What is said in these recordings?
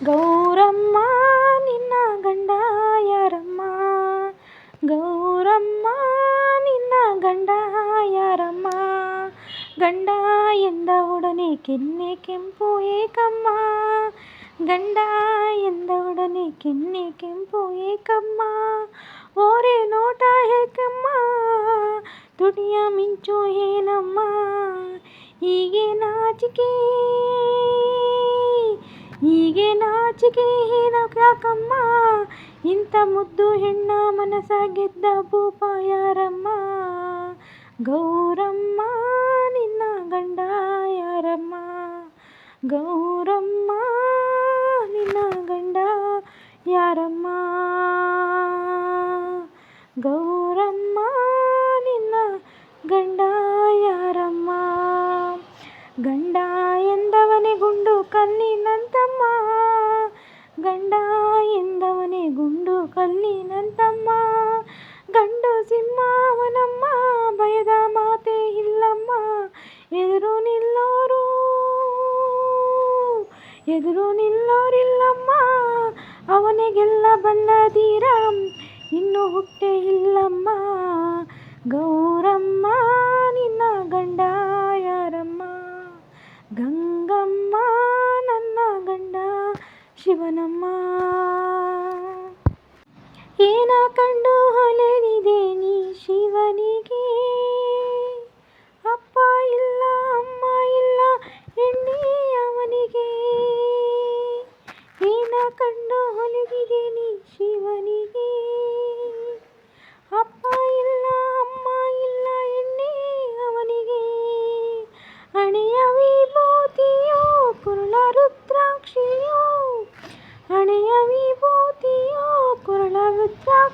ಗೌರಮ್ಮ ನಿನ್ನ ಗಂಡ ಯಾರಮ್ಮ ಗೌರಮ್ಮ ನಿನ್ನ ಗಂಡ ಯಾರಮ್ಮ ಗಂಡ ಎಂದ ಒಡನೆ ಕೆನ್ನೆ ಕೆಂಪು ಏಕಮ್ಮ ಗಂಡ ಎಂದ ಒಡನೆ ಕೆನ್ನೆ ಕೆಂಪು ಏಕಮ್ಮ ಓರೆ ನೋಟ ಏಕಮ್ಮ ತುಟಿಯ ಮಿಂಚು ಏನಮ್ಮ ಹೀಗೆ ನಾಚಿಕೆ ಹೀಗೆ ನಾಚಿಕೆ ಹೀನ ಯಾಕಮ್ಮ ಇಂಥ ಮುದ್ದು ಹೆಣ್ಣ ಮನಸ ಗೆದ್ದ ಭೂಪ ಯಾರಮ್ಮ ಗೌರಮ್ಮ, ನಿನ್ನ ಗಂಡ ಯಾರಮ್ಮ? ಗೌರಮ್ಮ, ನಿನ್ನ ಗಂಡ ಯಾರಮ್ಮ? ಕಲ್ಲಿನಂತಮ್ಮ ಗಂಡು ಸಿಂಹವನಮ್ಮ, ಭಯದ ಮಾತೆ ಇಲ್ಲಮ್ಮ. ಎದುರು ನಿಲ್ಲೋರು, ಎದುರು ನಿಲ್ಲೋರಿಲ್ಲಮ್ಮ. ಅವನಿಗೆಲ್ಲ ಬಲ್ಲದೀರ? ಇನ್ನು ಹುಟ್ಟೆ ಇಲ್ಲಮ್ಮ. ಗೌರಮ್ಮ, ನಿನ್ನ ಗಂಡ ಏನ ಕಂಡು ಹೊಲೆದಿದೆ ನೀ ಶಿವನಿಗೆ?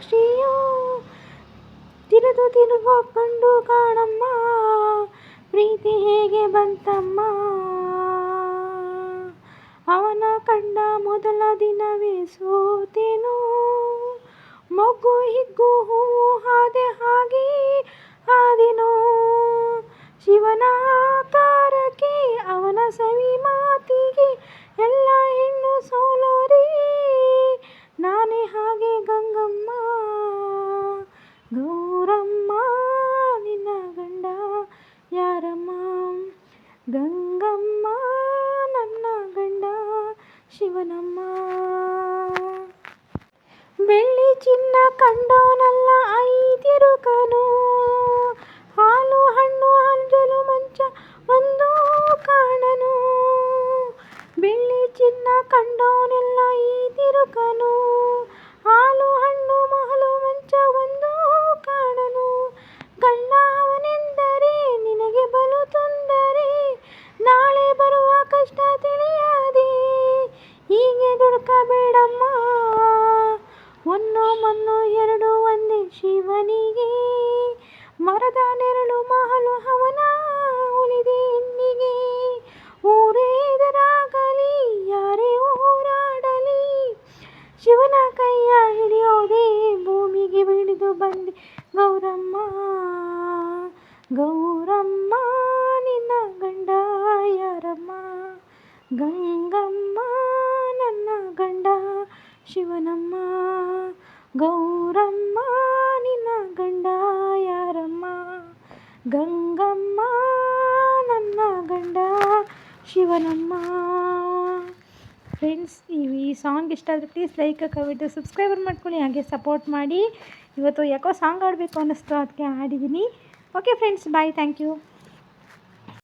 ರುದ್ರಾಕ್ಷಿಯೋ ತಿರುದು ತಿರುಗೋ ಕಂಡು ಕಾಣಮ್ಮ. ಪ್ರೀತಿ ಹೇಗೆ ಬಂತಮ್ಮ. ಅವನ ಕಂಡ ಮೊದಲ ದಿನವೇ ಸೋತೇನು. ಮಗು ಹಿಗ್ಗು ಹೂ ಹಾದೆ శివనమ్మ. వెళ్ళి చిన్న కండోనల్లా అయి ఐతిరుకను ಶಿವನಮ್ಮ ಗೌರಮ್ಮ, ನಿನ್ನ ಗಂಡ ಯಾರಮ್ಮ? ಗಂಗಮ್ಮ, ನನ್ನ ಗಂಡ ಶಿವನಮ್ಮ. ಫ್ರೆಂಡ್ಸ್ ನೀವು ಈ ಸಾಂಗ್ ಇಷ್ಟ ಆದರೆ ಪ್ಲೀಸ್ ಲೈಕ್ ಕವಿಟ್ಟು ಸಬ್ಸ್ಕ್ರೈಬರ್ ಮಾಡ್ಕೊಳ್ಳಿ, ಹಾಗೆ ಸಪೋರ್ಟ್ ಮಾಡಿ. ಇವತ್ತು ಯಾಕೋ ಸಾಂಗ್ ಆಡಬೇಕು ಅನ್ನಿಸ್ತು, ಅದಕ್ಕೆ ಆಡಿದ್ದೀನಿ okay friends bye thank you